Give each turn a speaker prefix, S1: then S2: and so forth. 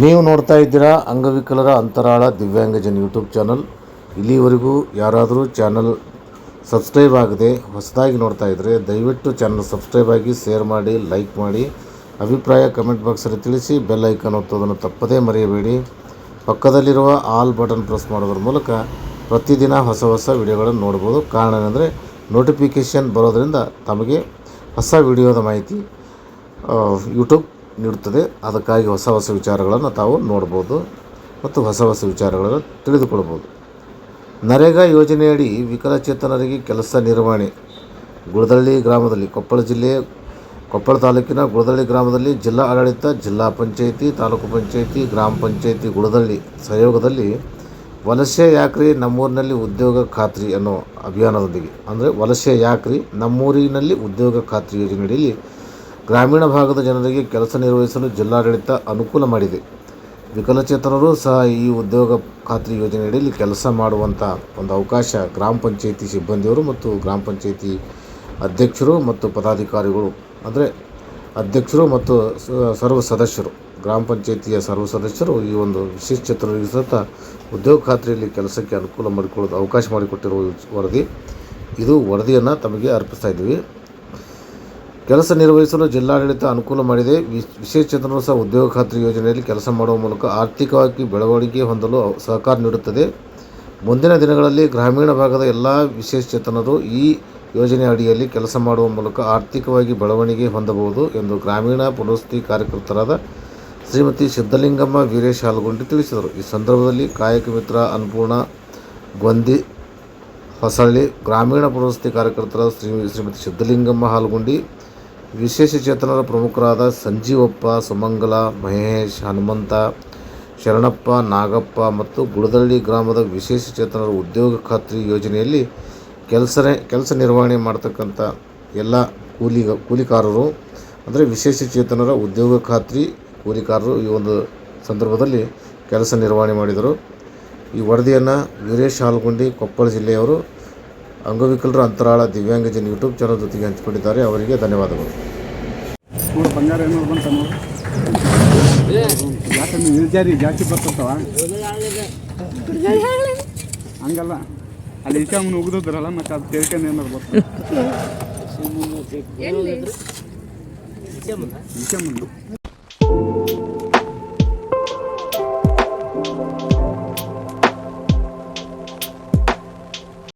S1: ನೀವು ನೋಡ್ತಾ ಇದ್ದೀರಾ ಅಂಗವಿಕಲರ ಅಂತರಾಳ ದಿವ್ಯಾಂಗಜನ್ ಯೂಟ್ಯೂಬ್ ಚಾನಲ್. ಇಲ್ಲಿವರೆಗೂ ಯಾರಾದರೂ ಚಾನಲ್ ಸಬ್ಸ್ಕ್ರೈಬ್ ಆಗದೆ ಹೊಸದಾಗಿ ನೋಡ್ತಾ ಇದ್ದರೆ ದಯವಿಟ್ಟು ಚಾನಲ್ ಸಬ್ಸ್ಕ್ರೈಬ್ ಆಗಿ ಶೇರ್ ಮಾಡಿ, ಲೈಕ್ ಮಾಡಿ, ಅಭಿಪ್ರಾಯ ಕಮೆಂಟ್ ಬಾಕ್ಸಲ್ಲಿ ತಿಳಿಸಿ, ಬೆಲ್ ಐಕಾನ್ ಒತ್ತೋದನ್ನು ತಪ್ಪದೇ ಮರೆಯಬೇಡಿ. ಪಕ್ಕದಲ್ಲಿರುವ ಆಲ್ ಬಟನ್ ಪ್ರೆಸ್ ಮಾಡೋದ್ರ ಮೂಲಕ ಪ್ರತಿದಿನ ಹೊಸ ಹೊಸ ವಿಡಿಯೋಗಳನ್ನು ನೋಡ್ಬೋದು. ಕಾರಣ ಏನಂದರೆ ನೋಟಿಫಿಕೇಷನ್ ಬರೋದರಿಂದ ತಮಗೆ ಹೊಸ ವಿಡಿಯೋದ ಮಾಹಿತಿ ಯೂಟ್ಯೂಬ್ ನೀಡುತ್ತದೆ ಅದಕ್ಕಾಗಿ ಹೊಸ ಹೊಸ ವಿಚಾರಗಳನ್ನು ತಾವು ನೋಡ್ಬೋದು ಮತ್ತು ಹೊಸ ಹೊಸ ವಿಚಾರಗಳನ್ನು ತಿಳಿದುಕೊಳ್ಬೋದು. ನರೇಗಾ ಯೋಜನೆಯಡಿ ವಿಕಲಚೇತನರಿಗೆ ಕೆಲಸ ನಿರ್ವಹಣೆ. ಗುಳದಳ್ಳಿ ಗ್ರಾಮದಲ್ಲಿ ಕೊಪ್ಪಳ ಜಿಲ್ಲೆ, ಕೊಪ್ಪಳ ತಾಲೂಕಿನ ಗುಳದಳ್ಳಿ ಗ್ರಾಮದಲ್ಲಿ ಜಿಲ್ಲಾ ಆಡಳಿತ, ಜಿಲ್ಲಾ ಪಂಚಾಯಿತಿ, ತಾಲೂಕು ಪಂಚಾಯಿತಿ, ಗ್ರಾಮ ಪಂಚಾಯಿತಿ ಗುಳದಳ್ಳಿ ಸಹಯೋಗದಲ್ಲಿ ವಲಸೆ ಯಾಕ್ರಿ ನಮ್ಮೂರಿನಲ್ಲಿ ಉದ್ಯೋಗ ಖಾತ್ರಿ ಅನ್ನೋ ಅಭಿಯಾನದೊಂದಿಗೆ. ಅಂದರೆ ವಲಸೆ ಯಾಕ್ರಿ ನಮ್ಮೂರಿನಲ್ಲಿ ಉದ್ಯೋಗ ಖಾತ್ರಿ ಯೋಜನೆಯಡಿಯಲ್ಲಿ ಗ್ರಾಮೀಣ ಭಾಗದ ಜನರಿಗೆ ಕೆಲಸ ನಿರ್ವಹಿಸಲು ಜಿಲ್ಲಾಡಳಿತ ಅನುಕೂಲ ಮಾಡಿದೆ. ವಿಕಲಚೇತನರು ಸಹ ಈ ಉದ್ಯೋಗ ಖಾತ್ರಿ ಯೋಜನೆಯಡಿಯಲ್ಲಿ ಕೆಲಸ ಮಾಡುವಂಥ ಒಂದು ಅವಕಾಶ ಗ್ರಾಮ ಪಂಚಾಯಿತಿ ಸಿಬ್ಬಂದಿಯವರು ಮತ್ತು ಗ್ರಾಮ ಪಂಚಾಯಿತಿ ಅಧ್ಯಕ್ಷರು ಮತ್ತು ಪದಾಧಿಕಾರಿಗಳು, ಅಂದರೆ ಅಧ್ಯಕ್ಷರು ಮತ್ತು ಸರ್ವ ಸದಸ್ಯರು, ಗ್ರಾಮ ಪಂಚಾಯಿತಿಯ ಸರ್ವ ಸದಸ್ಯರು ಈ ಒಂದು ವಿಶೇಷ ಚೇತನರಿಗೆ ಸಹಿತ ಉದ್ಯೋಗ ಖಾತ್ರಿಯಲ್ಲಿ ಕೆಲಸಕ್ಕೆ ಅನುಕೂಲ ಮಾಡಿಕೊಳ್ಳೋದು ಅವಕಾಶ ಮಾಡಿಕೊಟ್ಟಿರುವ ವರದಿ, ಇದು ವರದಿಯನ್ನು ತಮಗೆ ಅರ್ಪಿಸ್ತಾ ಇದ್ದೀವಿ. ಕೆಲಸ ನಿರ್ವಹಿಸಲು ಜಿಲ್ಲಾಡಳಿತ ಅನುಕೂಲ ಮಾಡಿದೆ. ವಿಶೇಷ ವಿಶೇಷಚೇತನರು ಸಹ ಉದ್ಯೋಗ ಖಾತ್ರಿ ಯೋಜನೆಯಲ್ಲಿ ಕೆಲಸ ಮಾಡುವ ಮೂಲಕ ಆರ್ಥಿಕವಾಗಿ ಬೆಳವಣಿಗೆ ಹೊಂದಲು ಸಹಕಾರ ನೀಡುತ್ತದೆ. ಮುಂದಿನ ದಿನಗಳಲ್ಲಿ ಗ್ರಾಮೀಣ ಭಾಗದ ಎಲ್ಲ ವಿಶೇಷಚೇತನರು ಈ ಯೋಜನೆ ಅಡಿಯಲ್ಲಿ ಕೆಲಸ ಮಾಡುವ ಮೂಲಕ ಆರ್ಥಿಕವಾಗಿ ಬೆಳವಣಿಗೆ ಹೊಂದಬಹುದು ಎಂದು ಗ್ರಾಮೀಣ ಪುನರ್ವಸತಿ ಕಾರ್ಯಕರ್ತರಾದ ಶ್ರೀಮತಿ ಸಿದ್ದಲಿಂಗಮ್ಮ ವೀರೇಶ್ ಹಾಲ್ಗುಂಡಿ ತಿಳಿಸಿದರು. ಈ ಸಂದರ್ಭದಲ್ಲಿ ಕಾಯಕ ಮಿತ್ರ ಅನ್ನಪೂರ್ಣ ಗೊಂದಿ ಹೊಸಳ್ಳಿ ಗ್ರಾಮೀಣ ಪುನರ್ವಸತಿ ಕಾರ್ಯಕರ್ತರಾದ ಶ್ರೀ, ಶ್ರೀಮತಿ ಸಿದ್ದಲಿಂಗಮ್ಮ ಹಾಲ್ಗುಂಡಿ ವಿಶೇಷ ಚೇತನರ ಪ್ರಮುಖರಾದ ಸಂಜೀವಪ್ಪ, ಸುಮಂಗಲ, ಮಹೇಶ್, ಹನುಮಂತ, ಶರಣಪ್ಪ, ನಾಗಪ್ಪ ಮತ್ತು ಗುಡದಳ್ಳಿ ಗ್ರಾಮದ ವಿಶೇಷ ಚೇತನರ ಉದ್ಯೋಗ ಖಾತ್ರಿ ಯೋಜನೆಯಲ್ಲಿ ಕೆಲಸ ಕೆಲಸ ನಿರ್ವಹಣೆ ಮಾಡ್ತಕ್ಕಂಥ ಎಲ್ಲ ಕೂಲಿ ಕೂಲಿಕಾರರು, ಅಂದರೆ ವಿಶೇಷ ಚೇತನರ ಉದ್ಯೋಗ ಖಾತ್ರಿ ಕೂಲಿಕಾರರು ಈ ಒಂದು ಸಂದರ್ಭದಲ್ಲಿ ಕೆಲಸ ನಿರ್ವಹಣೆ ಮಾಡಿದರು. ಈ ವರದಿಯನ್ನು ವೀರೇಶ್ ಹಾಲ್ಗುಂಡಿ ಕೊಪ್ಪಳ ಜಿಲ್ಲೆಯವರು ಅಂಗವಿಕಲರ ಅಂತರಾಳ ದಿವ್ಯಾಂಗಜನ್ ಯೂಟ್ಯೂಬ್ ಚಾನಲ್ ಜೊತೆಗೆ ಹಂಚಿಕೊಂಡಿದ್ದಾರೆ. ಅವರಿಗೆ ಧನ್ಯವಾದಗಳು.
S2: ಯಾಕಂದ್ರೆ ಇಳಿಜಾರಿ ಜಾಸ್ತಿ ಬರ್ತಾವ? ಹಂಗಲ್ಲ. ಅಲ್ಲಿ ಇಶಾಮನ್ ಉಗಿದ್ರಲ್ಲ ಮತ್ತೆ ಅದು ತಿಳ್ಕೊಂಡು ಏನಾರು ಇಶಾಮನ್